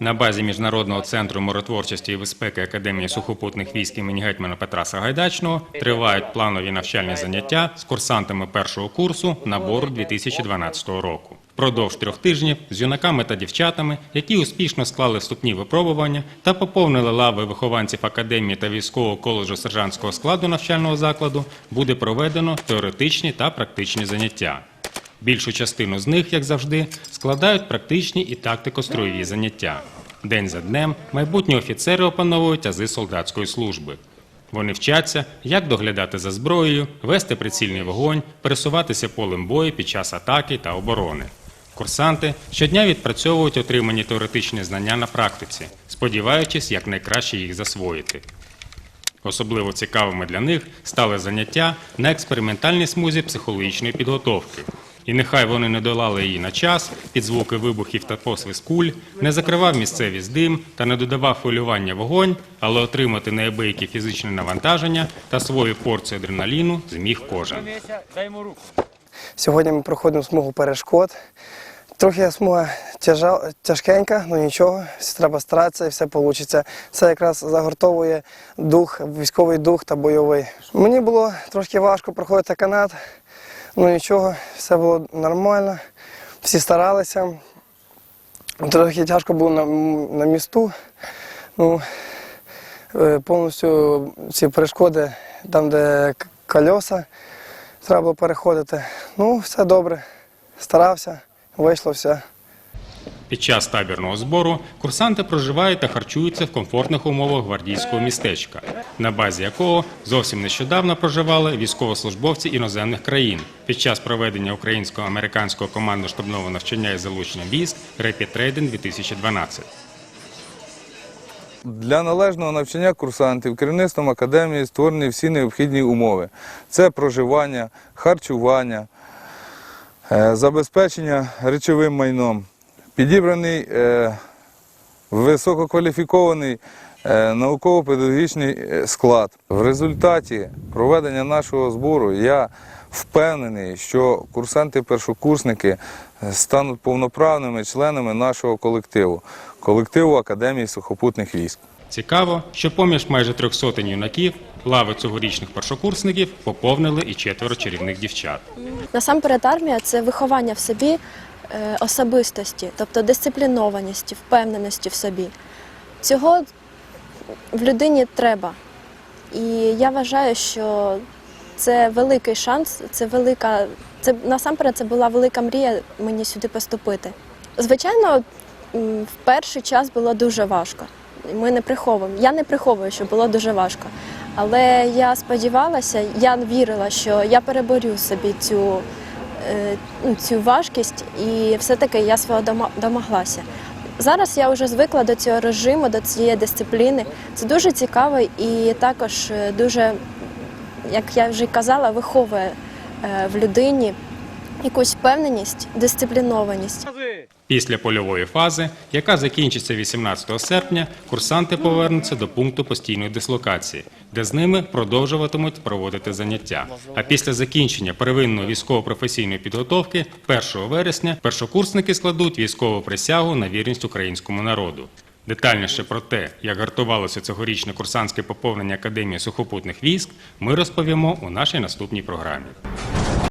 На базі Міжнародного центру миротворчості і безпеки Академії сухопутних військ імені гетьмана Петра Сагайдачного тривають планові навчальні заняття з курсантами першого курсу набору 2012 року. Продовж трьох тижнів з юнаками та дівчатами, які успішно склали вступні випробування та поповнили лави вихованців академії та військового коледжу сержантського складу навчального закладу, буде проведено теоретичні та практичні заняття. Більшу частину з них, як завжди, складають практичні і тактико-строєві заняття. День за днем майбутні офіцери опановують ази солдатської служби. Вони вчаться, як доглядати за зброєю, вести прицільний вогонь, пересуватися полем бою під час атаки та оборони. Курсанти щодня відпрацьовують отримані теоретичні знання на практиці, сподіваючись якнайкраще їх засвоїти. Особливо цікавими для них стали заняття на експериментальній смузі психологічної підготовки. І нехай вони не долали її на час під звуки вибухів та посвист куль, не закривав місцевість дим та не додавав хвилювання вогонь, але отримати неабиякі фізичне навантаження та свою порцію адреналіну зміг кожен. Сьогодні ми проходимо смугу перешкод. Трохи смуга тяжа, тяжкенька, але нічого, треба старатися і все вийде. Це якраз загортовує дух, військовий дух та бойовий. Мені було трошки важко проходити канат, але нічого, все було нормально, всі старалися. Трохи тяжко було на, на місту. Ну, е, повністю ці перешкоди, там, де кольоса, треба було переходити. Ну, все добре. Старався, вийшло все. Під час табірного збору курсанти проживають та харчуються в комфортних умовах гвардійського містечка, на базі якого зовсім нещодавно проживали військовослужбовці іноземних країн під час проведення українсько-американського командно-штабного навчання із залученням військ Trading 2012. Для належного навчання курсантів керівництвом академії створені всі необхідні умови. Це проживання, харчування, е, забезпечення речовим майном, підібраний е, висококваліфікований е, науково-педагогічний е, склад. В результаті проведення нашого збору я впевнений, що курсанти-першокурсники стануть повноправними членами нашого колективу, колективу Академії сухопутних військ. Цікаво, що поміж майже трьох сотень юнаків лави цьогорічних першокурсників поповнили і четверо чарівних дівчат. Насамперед, армія це виховання в собі особистості, тобто дисциплінованості, впевненості в собі. Цього в людині треба. І я вважаю, що це великий шанс, це велика, це насамперед це була велика мрія мені сюди поступити. Звичайно, в перший час було дуже важко. Ми не приховуємо. Я не приховую, що було дуже важко. Але я сподівалася, я вірила, що я переборю собі цю, е, цю важкість, і все-таки я свого домоглася. Зараз я вже звикла до цього режиму, до цієї дисципліни. Це дуже цікаво і також е, дуже, як я вже казала, виховує е, в людині якусь впевненість, дисциплінованість. Після польової фази, яка закінчиться 18 серпня, курсанти повернуться до пункту постійної дислокації, де з ними продовжуватимуть проводити заняття. А після закінчення первинної військово-професійної підготовки 1 вересня першокурсники складуть військову присягу на вірність українському народу. Детальніше про те, як гартувалося цьогорічне курсантське поповнення Академії сухопутних військ, ми розповімо у нашій наступній програмі.